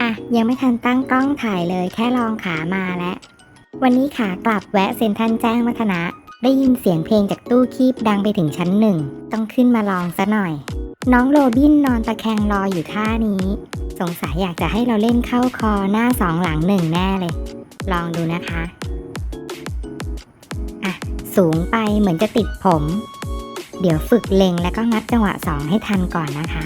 อะ ยังไม่ทันตั้งกล้องถ่ายเลยแค่ลองขามาแล้ววันนี้ขากลับแวะเซ็นทรัลแจ้งวัฒนะ ได้ยินเสียงเพลงจากตู้คีบดังไปถึงชั้นหนึ่ง ต้องขึ้นมาลองซะหน่อย น้องโรบินนอนตะแคงรออยู่ท่านี้ สงสัยอยากจะให้เราเล่นเข้าคอหน้าสองหลังหนึ่งแน่เลย ลองดูนะคะ อะ สูงไปเหมือนจะติดผม เดี๋ยวฝึกเล็งแล้วก็งัดจังหวะสองให้ทันก่อนนะคะ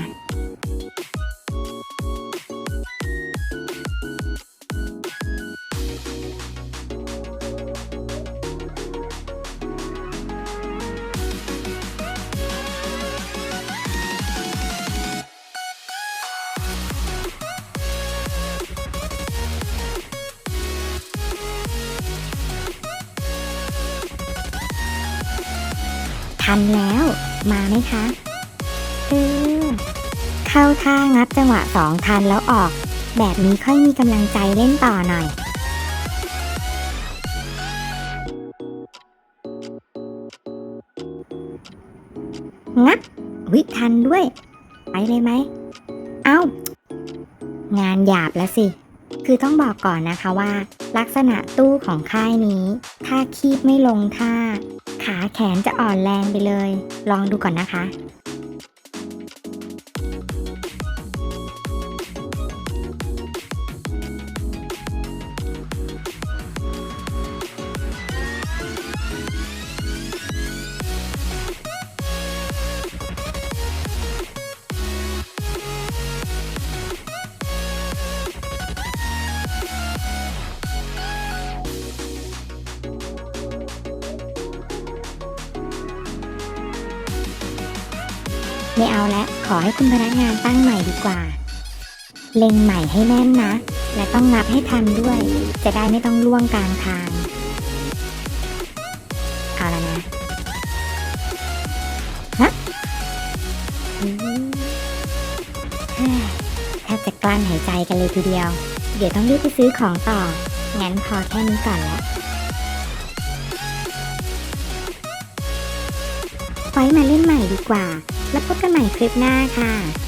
ทันแล้ว มาไหมคะเออเข้าท่างับจังหวะสองทันแล้วออก แบบนี้ค่อยมีกำลังใจเล่นต่อหน่อยงับวิทันด้วย ไปเลยไหม เอ้า งานหยาบแล้วสิ คือต้องบอกก่อนนะคะว่า ลักษณะตู้ของค่ายนี้ ถ้าคีบไม่ลงท่า ขาแขนจะอ่อนแรงไปเลย ลองดูก่อนนะคะ ไม่เอาแล้วขอให้คุณพนักงานตั้งใหม่ดีกว่า เล็งใหม่ให้แน่นนะ และต้องนับให้ทันด้วย จะได้ไม่ต้องล่วงกลางทาง เอาแล้วนะฮะฮึแทบจะกลั้นหายใจกันเลยทีเดียว เดี๋ยวต้องรีบไปซื้อของต่อ งั้นพอแค่นี้ก่อนละไว้มาเล่นใหม่ดีกว่า แล้วพบกันใหม่คลิปหน้าค่ะ